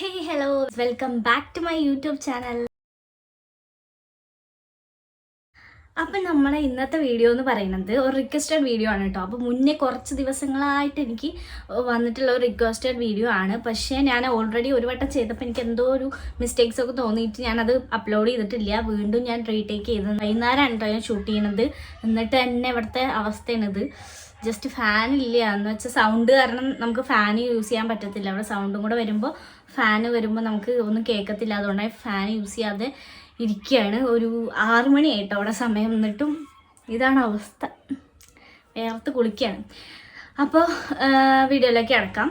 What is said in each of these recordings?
Hey hello welcome back to my YouTube channel അപ്പം നമ്മളെ ഇന്നത്തെ വീഡിയോ എന്ന് പറയുന്നത് ഒരു റിക്വസ്റ്റഡ് വീഡിയോ ആണ് കേട്ടോ അപ്പോൾ മുന്നേ കുറച്ച് ദിവസങ്ങളായിട്ട് എനിക്ക് വന്നിട്ടുള്ള ഒരു റിക്വസ്റ്റഡ് വീഡിയോ ആണ്. പക്ഷേ ഞാൻ ഓൾറെഡി ഒരു വട്ടം ചെയ്തപ്പോൾ എനിക്ക് എന്തോ ഒരു മിസ്റ്റേക്സ് ഒക്കെ തോന്നിയിട്ട് ഞാനത് അപ്ലോഡ് ചെയ്തിട്ടില്ല. വീണ്ടും ഞാൻ റീടേക്ക് ചെയ്ത് വൈകുന്നേരമാണ് കേട്ടോ ഞാൻ ഷൂട്ട് ചെയ്യണത്. എന്നിട്ട് തന്നെ ഇവിടുത്തെ അവസ്ഥയാണിത് ജസ്റ്റ് ഫാൻ എന്ന് വെച്ചാൽ സൗണ്ട് കാരണം നമുക്ക് ഫാൻ യൂസ് ചെയ്യാൻ പറ്റത്തില്ല. അവിടെ സൗണ്ടും കൂടെ വരുമ്പോൾ ഫാൻ വരുമ്പോൾ നമുക്ക് ഒന്നും കേൾക്കത്തില്ല അതുകൊണ്ട് ഫാൻ യൂസ് ചെയ്യാതെ ഇരിക്കുകയാണ് ഒരു ആറ് മണിയായിട്ടോ അവിടെ സമയം എന്നിട്ടും ഇതാണ് അവസ്ഥ. വേർത്ത് കുളിക്കുകയാണ് അപ്പോൾ വീഡിയോയിലേക്ക് അടക്കാം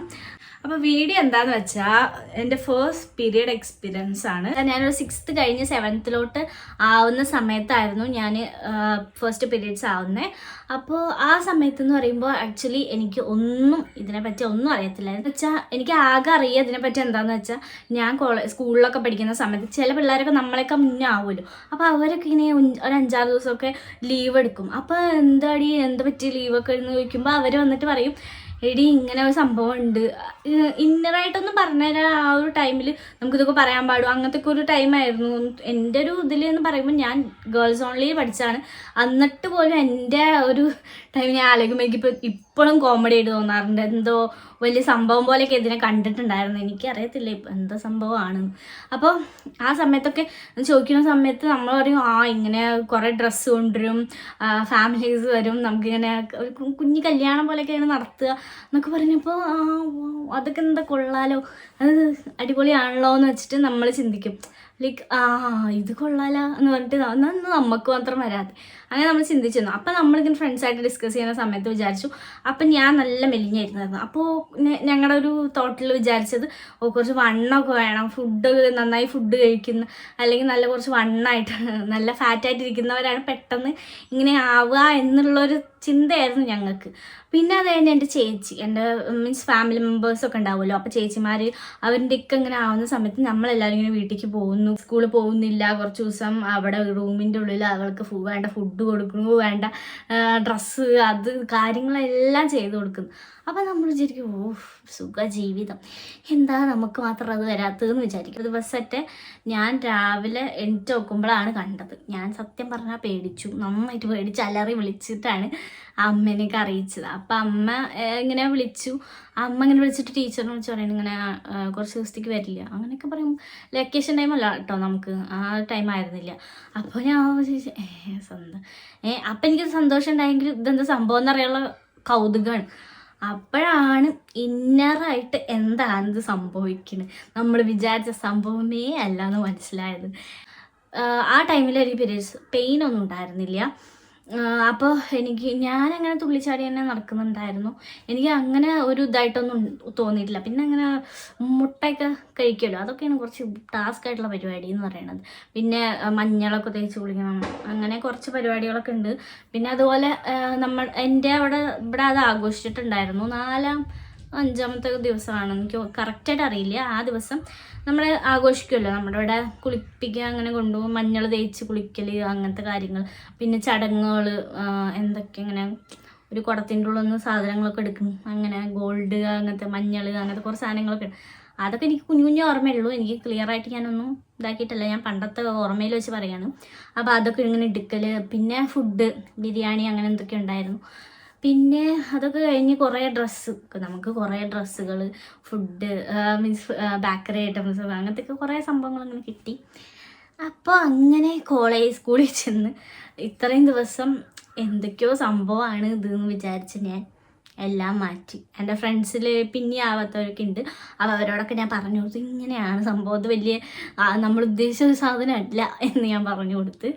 അപ്പോൾ വീഡിയോ എന്താന്ന് വെച്ചാൽ എന്റെ ഫസ്റ്റ് പീരിയഡ് എക്സ്പീരിയൻസ് ആണ്. ഞാനൊരു സിക്സ്ത്ത് കഴിഞ്ഞ് സെവൻത്തിലോട്ട് ആവുന്ന സമയത്തായിരുന്നു ഞാൻ ഫസ്റ്റ് പീരിയഡ്സ് ആവുന്നത് അപ്പോൾ ആ സമയത്ത് എന്ന് പറയുമ്പോൾ ആക്ച്വലി എനിക്ക് ഒന്നും ഇതിനെപ്പറ്റി ഒന്നും അറിയത്തില്ല എന്ന് വെച്ചാൽ എനിക്ക് ആകെ അറിയുക ഇതിനെപ്പറ്റി എന്താണെന്ന് വെച്ചാൽ ഞാൻ കോളേജ് സ്കൂളിലൊക്കെ പഠിക്കുന്ന സമയത്ത് ചില പിള്ളേരൊക്കെ നമ്മളെയൊക്കെ മുന്നേ ആവുമല്ലോ അപ്പോൾ അവരൊക്കെ ഇങ്ങനെ ഒരു അഞ്ചാറ് ദിവസമൊക്കെ ലീവ് എടുക്കും. അപ്പോൾ എന്താടി എന്താ പറ്റി ലീവൊക്കെ എന്ന് ചോദിക്കുമ്പോൾ അവർ വന്നിട്ട് പറയും എടി ഇങ്ങനെ ഒരു സംഭവം ഉണ്ട്. ഇന്നറായിട്ടൊന്നും പറഞ്ഞുതരാൻ ആ ഒരു ടൈമിൽ നമുക്കിതൊക്കെ പറയാൻ പാടും. അങ്ങനത്തെ ഒരു ടൈമായിരുന്നു എന്റെ ഒരു ഇതിൽ എന്ന് പറയുമ്പോൾ ഞാൻ ഗേൾസ് ഓൺലി പഠിച്ചാണ്. എന്നിട്ട് പോലും എന്റെ ഒരു ടൈം ഞാൻ ആലോചിക്കുമ്പോൾ എനിക്കിപ്പോൾ ഇപ്പോഴും കോമഡി ആയിട്ട് തോന്നാറുണ്ട്. എന്തോ വലിയ സംഭവം പോലെയൊക്കെ ഇതിനെ കണ്ടിട്ടുണ്ടായിരുന്നു. എനിക്കറിയത്തില്ല ഇപ്പം എന്താ സംഭവമാണ്. അപ്പോൾ ആ സമയത്തൊക്കെ ചോദിക്കുന്ന സമയത്ത് നമ്മൾ പറയും ആ ഇങ്ങനെ കുറേ ഡ്രസ്സ് കൊണ്ടുവരും. ഫാമിലീസ് വരും. നമുക്കിങ്ങനെ കുഞ്ഞു കല്യാണം പോലെയൊക്കെ ഇങ്ങനെ നടത്തുക. എന്നൊക്കെ പറഞ്ഞപ്പോൾ അതൊക്കെ എന്താ കൊള്ളാലോ. അത് അടിപൊളിയാണല്ലോ എന്ന് വെച്ചിട്ട് നമ്മൾ ചിന്തിക്കും. ലൈക്ക് ആ ഇത് കൊള്ളാലോ എന്ന് പറഞ്ഞിട്ട് ഒന്നും നമുക്ക് മാത്രം വരാതെ. അങ്ങനെ നമ്മൾ ചിന്തിച്ചിരുന്നു. അപ്പം നമ്മളിങ്ങനെ ഫ്രണ്ട്സായിട്ട് ഡിസ്കസ് ചെയ്യുന്ന സമയത്ത് വിചാരിച്ചു. അപ്പം ഞാൻ നല്ല മെലിഞ്ഞായിരുന്നായിരുന്നു. അപ്പോൾ ഞങ്ങളുടെ ഒരു തോട്ടിൽ വിചാരിച്ചത് ഓ കുറച്ച് വണ്ണമൊക്കെ വേണം. ഫുഡ് നന്നായി ഫുഡ് കഴിക്കുന്ന. അല്ലെങ്കിൽ നല്ല കുറച്ച് വണ്ണായിട്ട് നല്ല ഫാറ്റായിട്ടിരിക്കുന്നവരാണ് പെട്ടെന്ന് ഇങ്ങനെ ആവുക എന്നുള്ളൊരു ചിന്തയായിരുന്നു ഞങ്ങൾക്ക്. പിന്നെ അത് കഴിഞ്ഞ് എന്റെ ചേച്ചി എന്റെ മീൻസ് ഫാമിലി മെമ്പേഴ്സൊക്കെ ഉണ്ടാവുമല്ലോ. അപ്പോൾ ചേച്ചിമാർ അവരുടെ ഒക്കെ ഇങ്ങനെ ആവുന്ന സമയത്ത് നമ്മളെല്ലാവരും ഇങ്ങനെ വീട്ടിലേക്ക് പോകുന്നു. സ്കൂളിൽ പോകുന്നില്ല. കുറച്ച് ദിവസം അവിടെ റൂമിന്റെ ഉള്ളിൽ അവൾക്ക് വേണ്ട ഫുഡ് കൊടുക്കുന്നു. വേണ്ട ഡ്രസ്സ് അത് കാര്യങ്ങളെല്ലാം ചെയ്ത് കൊടുക്കുന്നു. അപ്പം നമ്മൾ വിചാരിക്കും ഓ സുഖ ജീവിതം എന്താ നമുക്ക് മാത്രം അത് വരാത്തതെന്ന് വിചാരിക്കും. ഒരു ദിവസത്തെ ഞാൻ രാവിലെ എണീറ്റ് നോക്കുമ്പോഴാണ് കണ്ടത്. ഞാൻ സത്യം പറഞ്ഞാൽ പേടിച്ചു. നന്നായിട്ട് പേടിച്ച് അലറി വിളിച്ചിട്ടാണ് അമ്മേനെയൊക്കെ അറിയിച്ചത്. അപ്പം അമ്മ ഇങ്ങനെ വിളിച്ചു. അമ്മ ഇങ്ങനെ വിളിച്ചിട്ട് ടീച്ചറിനെ വിളിച്ച് പറയുന്നത് ഇങ്ങനെ കുറച്ച് ദിവസത്തേക്ക് വരില്ല. അങ്ങനെയൊക്കെ പറയും. ലൊക്കേഷൻ ടൈം അല്ല കേട്ടോ നമുക്ക്. ആ ടൈം ആയിരുന്നില്ല. അപ്പോൾ ഞാൻ ചോദിച്ചു ഏ സ്വന്തം. ഏ അപ്പം എനിക്കൊരു സന്തോഷം ഉണ്ടായെങ്കിൽ ഇതെന്താ സംഭവം എന്നറിയാനുള്ള കൗതുകമാണ് അപ്പോഴാണ് ഇന്നറായിട്ട് എന്താണിത് സംഭവിക്കുന്നത് നമ്മൾ വിചാരിച്ച സംഭവമേ അല്ല എന്ന് മനസ്സിലായത്. ആ ടൈമിൽ എനിക്ക് പീരീഡ്സ് പെയിൻ ഒന്നും ഉണ്ടായിരുന്നില്ല. അപ്പോൾ എനിക്ക് ഞാൻ ഞാനങ്ങനെ തുള്ളിച്ചാടി തന്നെ നടക്കുന്നുണ്ടായിരുന്നു. എനിക്ക് അങ്ങനെ ഒരു ഇതായിട്ടൊന്നും തോന്നിയിട്ടില്ല. പിന്നെ അങ്ങനെ മുട്ടയൊക്കെ കഴിക്കുമല്ലോ? അതൊക്കെയാണ് കുറച്ച് ടാസ്ക് ആയിട്ടുള്ള പരിപാടി എന്ന് പറയുന്നത്. പിന്നെ മഞ്ഞളൊക്കെ തേച്ച് കുളിക്കണം. അങ്ങനെ കുറച്ച് പരിപാടികളൊക്കെ ഉണ്ട്. പിന്നെ അതുപോലെ നമ്മൾ എന്റെ അവിടെ ഇവിടെ അത് ആഘോഷിച്ചിട്ടുണ്ടായിരുന്നു. നാലാം അഞ്ചാമത്തെ ദിവസമാണ്. എനിക്ക് കറക്റ്റായിട്ട് അറിയില്ല ആ ദിവസം നമ്മൾ ആഘോഷിക്കുമല്ലോ നമ്മുടെ ഇവിടെ കുളിപ്പിക്കുക അങ്ങനെ കൊണ്ടുപോകും. മഞ്ഞൾ തേച്ച് കുളിക്കൽ അങ്ങനത്തെ കാര്യങ്ങൾ. പിന്നെ ചടങ്ങുകൾ എന്തൊക്കെ ഇങ്ങനെ ഒരു കുടത്തിന്റെ ഉള്ളിൽ നിന്ന് സാധനങ്ങളൊക്കെ എടുക്കും. അങ്ങനെ ഗോൾഡ് അങ്ങനത്തെ മഞ്ഞൾ അങ്ങനത്തെ കുറച്ച് സാധനങ്ങളൊക്കെ. അതൊക്കെ എനിക്ക് കുഞ്ഞു കുഞ്ഞു ഓർമ്മയുള്ളൂ. എനിക്ക് ക്ലിയർ ആയിട്ട് ഞാനൊന്നും ഇതാക്കിയിട്ടില്ല. ഞാൻ പണ്ടത്തെ ഓർമ്മയിൽ വെച്ച് പറയാണ്. അപ്പോൾ അതൊക്കെ ഇങ്ങനെ എടുക്കൽ പിന്നെ ഫുഡ് ബിരിയാണി അങ്ങനെ എന്തൊക്കെ ഉണ്ടായിരുന്നു. പിന്നെ അതൊക്കെ കഴിഞ്ഞ് കുറേ ഡ്രസ്സ് നമുക്ക് കുറേ ഡ്രസ്സുകൾ ഫുഡ് മീൻസ് ബേക്കറി ഐറ്റംസ് അങ്ങനത്തെ കുറേ സംഭവങ്ങൾ അങ്ങനെ കിട്ടി. അപ്പോൾ അങ്ങനെ കോളേജ് സ്കൂളിൽ ചെന്ന് ഇത്രയും ദിവസം എന്തൊക്കെയോ സംഭവമാണ് ഇതെന്ന് വിചാരിച്ച് ഞാൻ എല്ലാം മാറ്റി. എന്റെ ഫ്രണ്ട്സിൽ പിന്നെ ആവാത്തവരൊക്കെ ഉണ്ട് അപ്പോൾ അവരോടൊക്കെ ഞാൻ പറഞ്ഞു കൊടുത്തു. ഇങ്ങനെയാണ് സംഭവം. അത് വലിയ നമ്മൾ ഉദ്ദേശിച്ച ഒരു സാധനമല്ല എന്ന് ഞാൻ പറഞ്ഞു കൊടുത്ത്.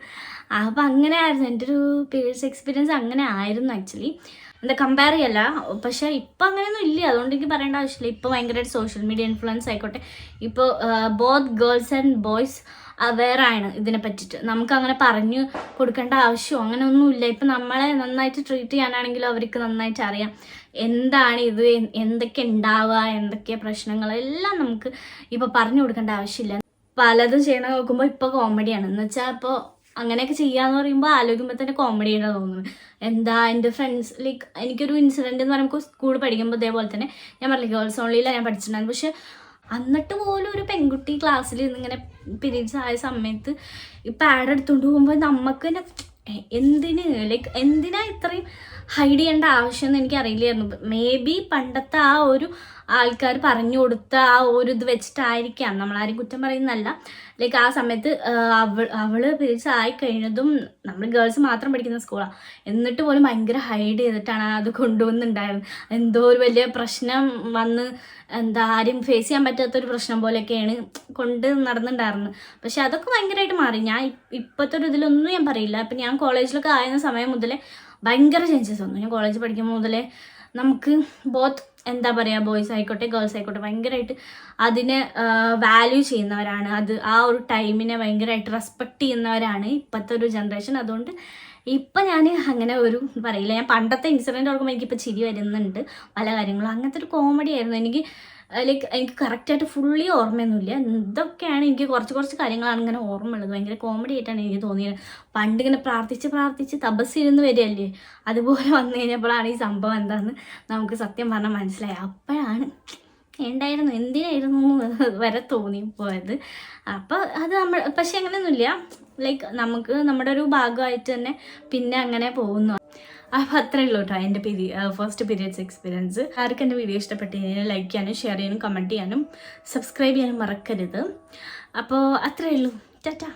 അപ്പോൾ അങ്ങനെ ആയിരുന്നു. എന്റെ ഒരു പേഴ്സ് എക്സ്പീരിയൻസ് അങ്ങനെ ആയിരുന്നു ആക്ച്വലി. എന്താ കമ്പയർ ചെയ്യല്ല. പക്ഷേ ഇപ്പം അങ്ങനെയൊന്നും ഇല്ല. അതുകൊണ്ട് എനിക്ക് പറയേണ്ട ആവശ്യമില്ല. ഇപ്പോൾ ഭയങ്കരമായിട്ട് സോഷ്യൽ മീഡിയ ഇൻഫ്ലുവൻസ് ആയിക്കോട്ടെ. ഇപ്പോൾ ബോത്ത് ഗേൾസ് ആൻഡ് ബോയ്സ് അവെയറാണ് ഇതിനെ പറ്റിയിട്ട് നമുക്ക് അങ്ങനെ പറഞ്ഞു കൊടുക്കേണ്ട ആവശ്യമോ അങ്ങനെ ഇപ്പം നമ്മളെ നന്നായിട്ട് ട്രീറ്റ് ചെയ്യാനാണെങ്കിലും അവർക്ക് നന്നായിട്ട് അറിയാം. എന്താണ് ഇത്? എന്തൊക്കെ ഉണ്ടാവുക എന്തൊക്കെ പ്രശ്നങ്ങൾ എല്ലാം നമുക്ക് ഇപ്പോൾ പറഞ്ഞു കൊടുക്കേണ്ട ആവശ്യമില്ല. പലതും ചെയ്യണ നോക്കുമ്പോൾ ഇപ്പോൾ കോമഡിയാണ് എന്ന് വെച്ചാൽ ഇപ്പോൾ അങ്ങനെയൊക്കെ ചെയ്യാന്ന് പറയുമ്പോൾ ആലോചിക്കുമ്പോൾ തന്നെ കോമഡി കോമഡിയാണ് തോന്നുന്നത്. എന്താ എന്റെ ഫ്രണ്ട്സ് ലൈക്ക് എനിക്കൊരു ഇൻസിഡന്റ് എന്ന് പറയുമ്പോൾ സ്കൂളിൽ പഠിക്കുമ്പോൾ ഇതേപോലെ തന്നെ ഞാൻ പറഞ്ഞില്ല ഗേൾസ് ഓൺലിയിലാണ് ഞാൻ പഠിച്ചിട്ടുണ്ടായിരുന്നു പക്ഷെ എന്നിട്ട് പോലും ഒരു പെൺകുട്ടി ക്ലാസ്സിൽ ഇങ്ങനെ പീരീഡ്സ് ആയ സമയത്ത് ഈ പാഡ് എടുത്തുകൊണ്ട് പോകുമ്പോൾ നമുക്ക് തന്നെ എന്തിന്? ലൈക്ക് എന്തിനാ ഇത്രയും ഹൈഡ് ചെയ്യേണ്ട ആവശ്യമെന്ന് എനിക്ക് അറിയില്ലായിരുന്നു മേ ബി പണ്ടത്തെ ആ ഒരു ആൾക്കാർ പറഞ്ഞു കൊടുത്ത ആ ഒരു ഇത് വെച്ചിട്ടായിരിക്കാം. നമ്മളാരും കുറ്റം പറയുന്നതല്ല. ലൈക്ക് ആ സമയത്ത് അവൾ അവൾ പീരീഡ്സ് ആയി കഴിഞ്ഞതും നമ്മൾ ഗേൾസ് മാത്രം പഠിക്കുന്ന സ്കൂളാണ് എന്നിട്ട് പോലും ഭയങ്കര ഹൈഡ് ചെയ്തിട്ടാണ് അത് കൊണ്ടുവന്നുണ്ടായിരുന്നത്. എന്തോ ഒരു വലിയ പ്രശ്നം വന്ന് എന്താ ആരും ഫേസ് ചെയ്യാൻ പറ്റാത്തൊരു പ്രശ്നം പോലെയൊക്കെയാണ് കൊണ്ട് നടന്നിട്ടുണ്ടായിരുന്നത്. പക്ഷെ അതൊക്കെ ഭയങ്കരമായിട്ട് മാറി. ഞാൻ ഇപ്പ- ഇപ്പോഴത്തെ ഒരു ഇതിലൊന്നും ഞാൻ പറയില്ല. ഇപ്പം ഞാൻ കോളേജിലൊക്കെ ആയിരുന്ന സമയം മുതലേ ഭയങ്കര ചേഞ്ചസ് വന്നു. ഞാൻ കോളേജ് പഠിക്കുമ്പോൾ മുതലേ നമുക്ക് ബോത്ത് എന്താ പറയുക ബോയ്സ് ആയിക്കോട്ടെ ഗേൾസ് ആയിക്കോട്ടെ ഭയങ്കരമായിട്ട് അതിനെ വാല്യൂ ചെയ്യുന്നവരാണ്. അത് ആ ഒരു ടൈമിനെ ഭയങ്കരമായിട്ട് റെസ്പെക്ട് ചെയ്യുന്നവരാണ് ഇപ്പോഴത്തെ ഒരു ജനറേഷൻ അതുകൊണ്ട് ഇപ്പം ഞാൻ അങ്ങനെ ഒരു പറയില്ല. ഞാൻ പണ്ടത്തെ ഇൻസിഡന്റ് ഓർക്കുമ്പോൾ എനിക്കിപ്പോൾ ചിരി വരുന്നുണ്ട് പല കാര്യങ്ങളും. അങ്ങനത്തെ ഒരു കോമഡി ആയിരുന്നു. എനിക്ക് ലൈക്ക് എനിക്ക് കറക്റ്റായിട്ട് ഫുള്ളി ഓർമ്മയൊന്നുമില്ല. ഇതൊക്കെയാണ് എനിക്ക് കുറച്ച് കുറച്ച് കാര്യങ്ങളാണ് ഇങ്ങനെ ഓർമ്മയുള്ളത്. ഭയങ്കര കോമഡി ആയിട്ടാണ് എനിക്ക് തോന്നിയത്. പണ്ട് ഇങ്ങനെ പ്രാർത്ഥിച്ച് പ്രാർത്ഥിച്ച് തപസ്സിരുന്ന് വരികയല്ലേ? അതുപോലെ വന്നു കഴിഞ്ഞപ്പോഴാണ് ഈ സംഭവം എന്താണെന്ന് നമുക്ക് സത്യം പറഞ്ഞാൽ മനസ്സിലായി അപ്പോഴാണ് ഉണ്ടായിരുന്നു എന്തിനായിരുന്നു വരെ തോന്നിപ്പോയത്. അപ്പോൾ അത് നമ്മൾ പക്ഷെ അങ്ങനെയൊന്നുമില്ല. ലൈക്ക് നമുക്ക് നമ്മുടെ ഒരു ഭാഗമായിട്ട് തന്നെ പിന്നെ അങ്ങനെ പോകുന്നു. അപ്പോൾ അത്രേ ഉള്ളൂ കേട്ടോ എന്റെ പിരി ഫസ്റ്റ് പീരിയഡ്സ് എക്സ്പീരിയൻസ് ആർക്കും എന്റെ വീഡിയോ ഇഷ്ടപ്പെട്ട് കഴിഞ്ഞാൽ ലൈക്ക് ചെയ്യാനും ഷെയർ ചെയ്യാനും കമന്റ് ചെയ്യാനും സബ്സ്ക്രൈബ് ചെയ്യാനും മറക്കരുത്. അപ്പോൾ അത്രേ ഉള്ളൂ. ടാറ്റാ.